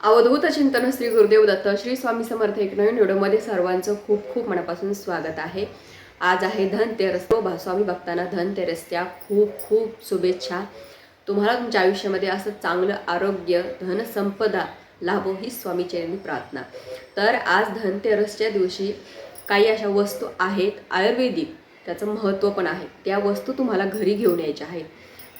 अवधूत चिंतन श्री गुरुदेव दत्त श्री स्वामी समर्थ एक नवीन व्हिडिओमध्ये सर्वांचं खूप खूप मनापासून स्वागत आहे. आज आहे धनतेरस तो हो स्वामी भक्तांना धनतेरसच्या खूप खूप शुभेच्छा. तुम्हाला तुमच्या आयुष्यामध्ये असं चांगलं आरोग्य धनसंपदा लाभो ही स्वामीचरणी प्रार्थना. तर आज धनतेरसच्या दिवशी काही अशा वस्तू आहेत आयुर्वेदिक त्याचं महत्त्व पण आहे. त्या वस्तू तुम्हाला घरी घेऊन यायच्या आहेत.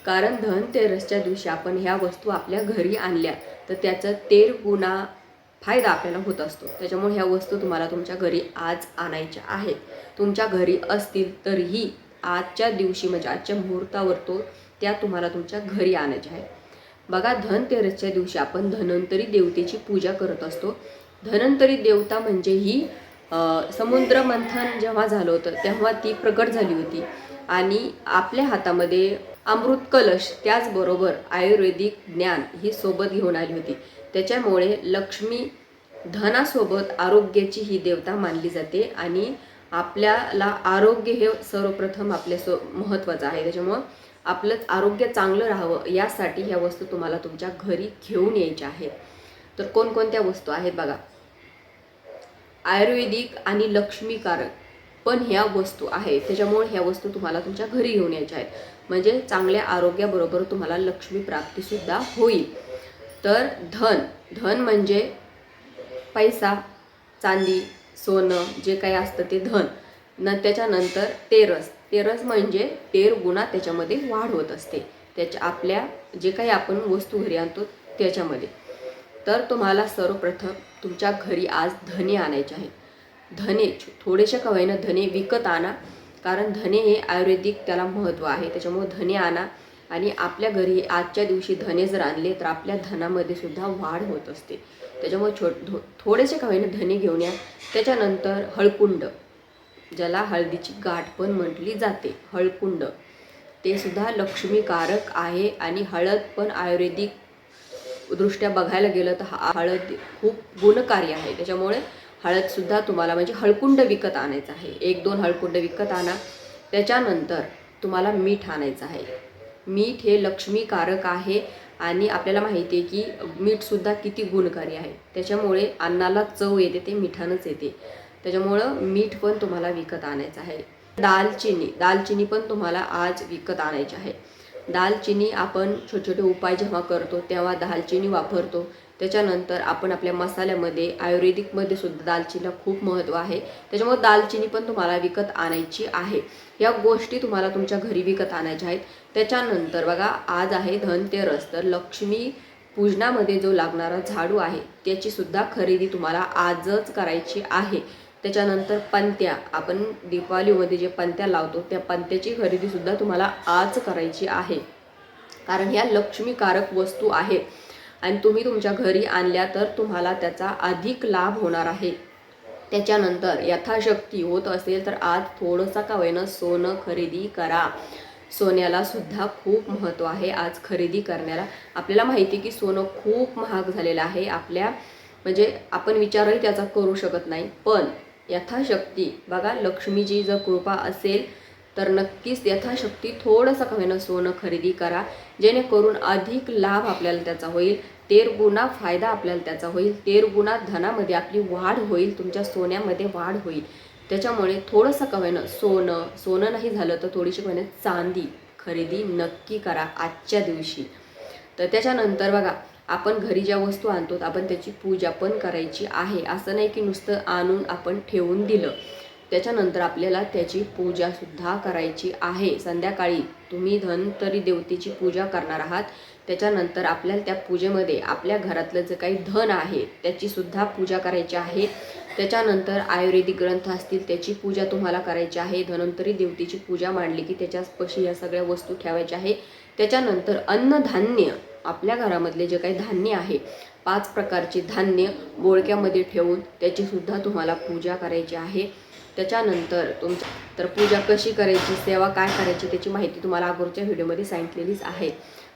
कारण धनतेरसच्या दिवशी आपण ह्या वस्तू आपल्या घरी आणल्या तर त्याचा तेर गुणा फायदा आपल्याला होत असतो. त्याच्यामुळे ह्या वस्तू तुम्हाला तुमच्या घरी आज आणायच्या आहेत. तुमच्या घरी असतील तरीही आजच्या दिवशी म्हणजे आजच्या मुहूर्तावर तो त्या तुम्हाला तुमच्या घरी आणायच्या आहेत. बघा धनतेरसच्या दिवशी आपण धन्वंतरी देवतेची पूजा करत असतो. धन्वंतरी देवता म्हणजे ही समुद्र मंथन जेव्हा झालं होतं तेव्हा ती प्रकट झाली होती. आणि आपल्या हातामध्ये अमृत कलश त्याचबरोबर आयुर्वेदिक ज्ञान ही सोबत घेऊन आली होती. त्याच्यामुळे लक्ष्मी धनासोबत आरोग्याची ही देवता मानली जाते आणि आपल्याला आरोग्य हे सर्वप्रथम आपल्या सो महत्त्वाचं आहे. त्याच्यामुळं आपलं आरोग्य चांगलं राहावं यासाठी ह्या वस्तू तुम्हाला तुमच्या घरी घेऊन यायच्या आहेत. तर कोणकोणत्या वस्तू आहेत बघा. आयुर्वेदिक आणि लक्ष्मीकारक. पण ह्या वस्तू आहेत त्याच्यामुळे ह्या वस्तू तुम्हाला तुमच्या घरी घेऊन यायच्या आहेत. म्हणजे चांगल्या आरोग्याबरोबर तुम्हाला लक्ष्मी प्राप्तीसुद्धा होईल. तर धन. धन म्हणजे पैसा चांदी सोनं जे काही असतं ते धन. न त्याच्यानंतर तेरस. तेरस म्हणजे तेर गुणा त्याच्यामध्ये वाढ होत असते. त्याच्या आपल्या जे काही आपण वस्तू घरी आणतो त्याच्यामध्ये. तर तुम्हाला सर्वप्रथम तुमच्या घरी आज धने आणायचे आहेत. धने थोडेशा का होईना धने विकत आणा. कारण धने हे आयुर्वेदिक त्याला महत्त्व आहे. त्याच्यामुळे धने आणा. आणि आपल्या घरी आजच्या दिवशी धने जर आणले तर आपल्या धनामध्ये सुद्धा वाढ होत असते. त्याच्यामुळे छो थोडेसे का होईना धने घेऊन या. त्याच्यानंतर हळकुंड ज्याला हळदीची गाठ पण म्हटली जाते. हळकुंड. ते सुद्धा लक्ष्मीकारक आहे आणि हळद पण आयुर्वेदिक दृष्ट्या बघायला गेलं तर हा हळद खूप गुणकारी आहे. त्याच्यामुळे हळदसुद्धा तुम्हाला म्हणजे हळकुंड विकत आणायचं आहे. एक दोन हळकुंड विकत आणा. त्याच्यानंतर तुम्हाला मीठ आणायचं आहे. मीठ हे लक्ष्मीकारक आहे आणि आपल्याला माहिती आहे की मीठसुद्धा किती गुणकारी आहे. त्याच्यामुळे अन्नाला चव येते ते मिठानंच येते. त्याच्यामुळं मीठ पण तुम्हाला विकत आणायचं आहे. दालचिनी दालचिनी पण तुम्हाला आज विकत आणायची आहे. दालचिनी आपण छोटे छोटे उपाय जेव्हा करतो तेव्हा दालचिनी वापरतो. त्याच्यानंतर आपण आपल्या मसाल्यामध्ये आयुर्वेदिकमध्ये सुद्धा दालचिनीला खूप महत्त्व आहे. त्याच्यामुळे दालचिनी पण तुम्हाला विकत आणायची आहे. या गोष्टी तुम्हाला तुमच्या घरी विकत आणायच्या आहेत. त्याच्यानंतर बघा आज आहे धनतेरस. तर लक्ष्मी पूजनामध्ये जो लागणारा झाडू आहे त्याची सुद्धा खरेदी तुम्हाला आजच करायची आहे. त्याच्यानंतर पंत्या. आपण दीपावलीमध्ये जे पंत्या लावतो त्या पंत्याची खरेदीसुद्धा तुम्हाला आज करायची आहे. कारण ह्या लक्ष्मीकारक वस्तू आहे. आणि तुम्ही तुमच्या घरी आणल्या तर तुम्हाला त्याचा अधिक लाभ होणार आहे. त्याच्यानंतर यथाशक्ती होत असेल तर आज थोडंसं का होईना सोनं खरेदी करा. सोन्याला सुद्धा खूप महत्त्व आहे आज खरेदी करण्याला. आपल्याला माहिती आहे की सोनं खूप महाग झालेलं आहे. आपल्या म्हणजे आपण विचारही त्याचा करू शकत नाही. पण यथाशक्ती. बघा लक्ष्मीची जर कृपा असेल तर नक्कीच यथाशक्ती थोडंसं का होईना सोनं खरेदी करा. जेणेकरून अधिक लाभ आपल्याला त्याचा होईल तेरगुणा फायदा आपल्याला त्याचा होईल तेरगुणा धनामध्ये आपली वाढ होईल तुमच्या सोन्यामध्ये वाढ होईल. त्याच्यामुळे थोडंसं का होईना सोनं सोनं नाही झालं तर थोडीशी का चांदी खरेदी नक्की करा आजच्या दिवशी. तर त्याच्यानंतर बघा आपण घरी ज्या वस्तू आणतो आपण त्याची पूजा पण करायची आहे. असं नाही की नुसतं आणून आपण ठेवून दिलं. त्याच्यानंतर आपल्याला त्याची पूजासुद्धा करायची आहे. संध्याकाळी तुम्ही धनतरी देवतेची पूजा करणार आहात. त्याच्यानंतर आपल्याला त्या पूजेमध्ये आपल्या घरातलं जे काही धन आहे त्याचीसुद्धा पूजा करायची आहे. त्याच्यानंतर आयुर्वेदिक ग्रंथ असतील त्याची पूजा तुम्हाला करायची आहे. धन्वंतरी देवतेची पूजा मांडली की त्याच्यापाशी या सगळ्या वस्तू ठेवायच्या आहे. त्याच्यानंतर अन्नधान्य. आपल्या घरामधले जे काही धान्य आहे पाच प्रकारचे धान्य बोळक्यामध्ये ठेवून त्याचीसुद्धा तुम्हाला पूजा करायची आहे. त्याच्यानंतर तुमच्या तर पूजा कशी करायची सेवा काय करायची त्याची माहिती तुम्हाला अगोदरच्या व्हिडिओमध्ये सांगितलेलीच आहे.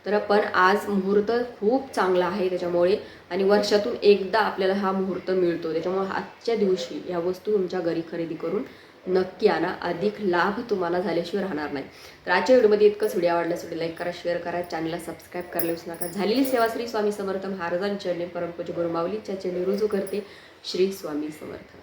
तर पण आज मुहूर्त खूप चांगला आहे त्याच्यामुळे आणि वर्षातून एकदा आपल्याला हा मुहूर्त मिळतो. त्याच्यामुळे आजच्या दिवशी ह्या वस्तू तुमच्या घरी खरेदी करून नक्की आणा. अधिक लाभ तुम्हाला झाल्याशिवाय राहणार नाही. तर आजच्या व्हिडिओमध्ये इतकंच. व्हिडिओ आवडल्यास व्हिडिओ लाईक करा शेअर करा. चॅनलला सबस्क्राईब करायला विसरू नका. झालेली सेवा श्री स्वामी समर्थ महाराजांच्या चरणी परमपूज गुरुमावलीच्या चरणी रुजू करते श्री स्वामी समर्थ.